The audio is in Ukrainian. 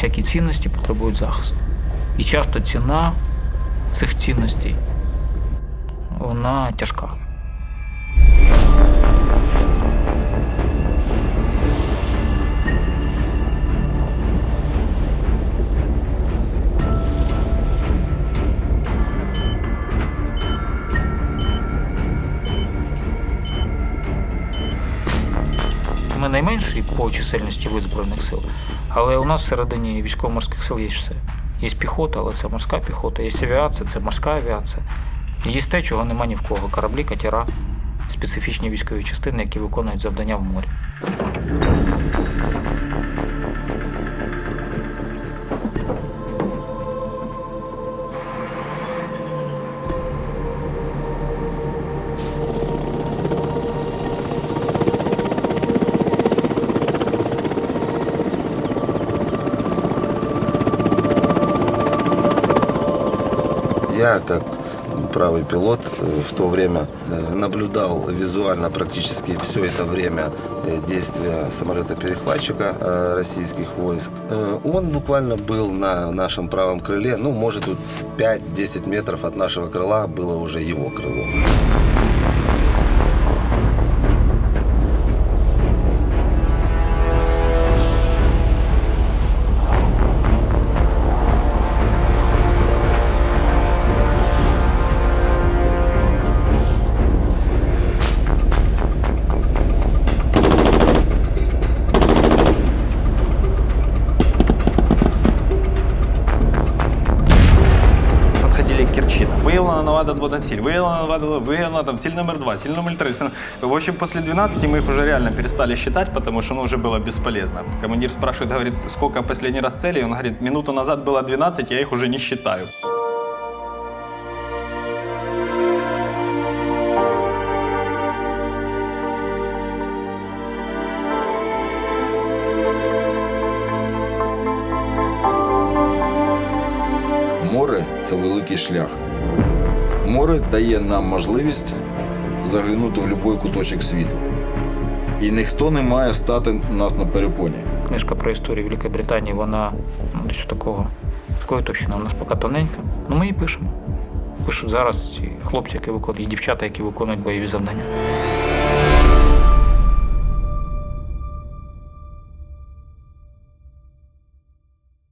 всякі цінності потребують захисту. І часто ціна цих цінностей вона тяжка. Ми найменший по чисельності вид Збройних сил, але у нас всередині військово-морських сил є все. Є піхота, але це морська піхота, є авіація, це морська авіація. Є те, чого нема ні в кого. Кораблі, катера, специфічні військові частини, які виконують завдання в морі. Я, как правый пилот, э, в то время э, наблюдал визуально практически все это время э, действия самолета-перехватчика российских войск. Он буквально был на нашем правом крыле, ну, может, тут 5-10 метров от нашего крыла было уже его крыло. Выявлена новая надводная цель, выявлена, новая- выявлена там цель номер два, цель номер три. цель- В общем, после 12 мы их уже реально перестали считать, потому что ну, уже было бесполезно. Командир спрашивает, говорит, сколько последний раз целей? Он говорит, минуту назад было 12, я их уже не считаю. Море це великий шлях. Море дає нам можливість заглянути в будь-який куточок світу. І ніхто не має стати нас на перепоні. Книжка про історію Великої Британії, вона ну, десь такого, такої товщини. У нас поки тоненька. Ну ми її пишемо. Пишуть зараз ці хлопці, які виконують, і дівчата, які виконують бойові завдання.